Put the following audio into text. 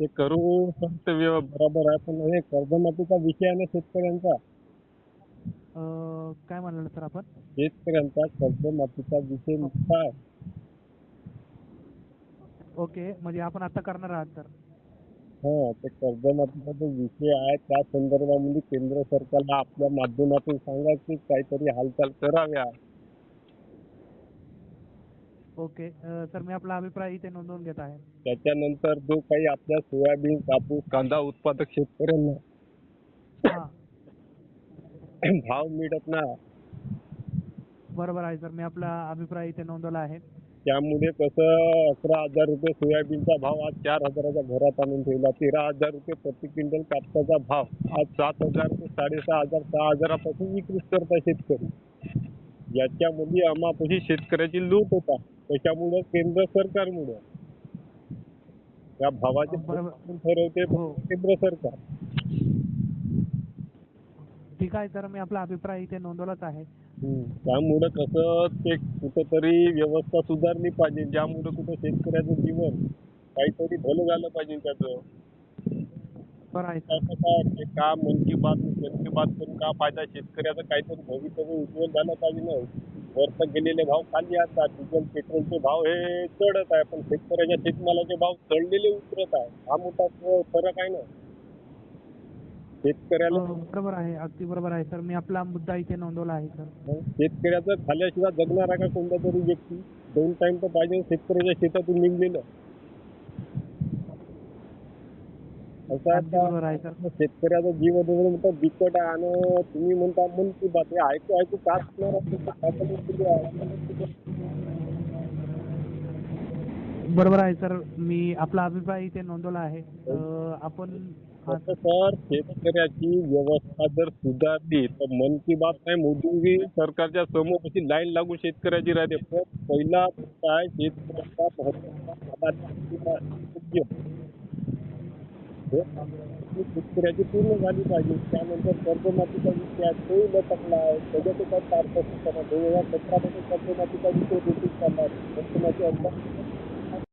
ते करू फक्त व्यव बरोबर आहे पण हे कर्जमाफीचा विषय आहे ना शेतकऱ्यांचा. अं, काय म्हणाले सर आपण? शेतकऱ्यांचा कर्जमाफीचा विषय मोठा आहे. ओके म्हणजे आपण आता करणार आहात तर? हा ते कर्जमाफीचा जो विषय आहे त्या संदर्भामध्ये केंद्र सरकारला आपल्या माध्यमातून सांगा की काहीतरी हालचाल कराव्या. ओके अं, सर मी आपला अभिप्राय इथे नोंदवून घेत आहे. त्याच्यानंतर जो काही आपल्या सोयाबीन कापूस कांदा उत्पादक शेतकऱ्यांना हां. भाव मिळत ना. बरोबर आहे सर मी आपला अभिप्राय इथे नोंदवला आहे. त्यामुळे कसं अकरा हजार रुपये सोयाबीनचा भाव आज चार हजाराच्या घरात आणून ठेवला. तेरा हजार रुपये प्रति क्विंटल कापसाचा भाव आज सात हजार ते साडेसहा हजार सहा हजारापासून विक्रीच करता शेतकरी. याच्यामध्ये आम्हापाशी शेतकऱ्याची लूट होता त्याच्यामुळं केंद्र सरकारमुळं त्या भावाचे बरोबर. ठरवते हो. केंद्र सरकार ठीक आहे सर मी आपला अभिप्राय इथे नोंदवलाच आहे. त्यामुळं कसं ते कुठंतरी व्यवस्था सुधारली पाहिजे ज्यामुळं कुठं शेतकऱ्याचं जीवन काहीतरी भलं झालं पाहिजे त्याचं बरं आहे. काय का मन की बात मन की बात करून का फायदा शेतकऱ्याचं काहीतरी भवितव्य उज्ज्वल झालं पाहिजे ना. वरतं गेलेले भाव खाली असतात. डिझेल पेट्रोलचे भाव हे चढत आहे. पण शेतकऱ्याच्या शेतमालाचे भाव चढलेले उतरत आहे. हा मोठा फरक आहे ना. शेतकऱ्याला हो, बरोबर आहे. अगदी बरोबर आहे. सर मी आपला मुद्दा इथे नोंदवला आहे सर. शेतकऱ्याचं खाल्ल्याशिवाय जगणार आहे का कोणता तरी व्यक्ती? दोन टाइम तर पाहिजे. शेतकऱ्याच्या शेतातून निघलेलं असं अगदी आता बरोबर आहे सर शेतकऱ्याचं म्हणतात बिकट आहे आणि. तुम्ही म्हणता मन की बात. हे ऐकू ऐकू का? बरोबर आहे सर. मी आपला अभिप्राय इथे नोंदवला आहे. अं, आपण हा तर शेतकऱ्याची व्यवस्था जर सुधारली तर मन की बात नाही मोदी सरकारच्या समोर अशी लाईन लागून शेतकऱ्याची राहते पण पहिला काय शेतकऱ्याचा आधार योग्य. हे शेतकऱ्याची पूर्ण झाली पाहिजे. त्यानंतर कर्जमाफीचा विषय आहे तोही लटकला आहे. त्याच्यात चार पारदर्शकता दोन हजार सतरामध्ये कर्जमाफीचा विषय देखील चालला आहे. कर्जमाफी अंदाज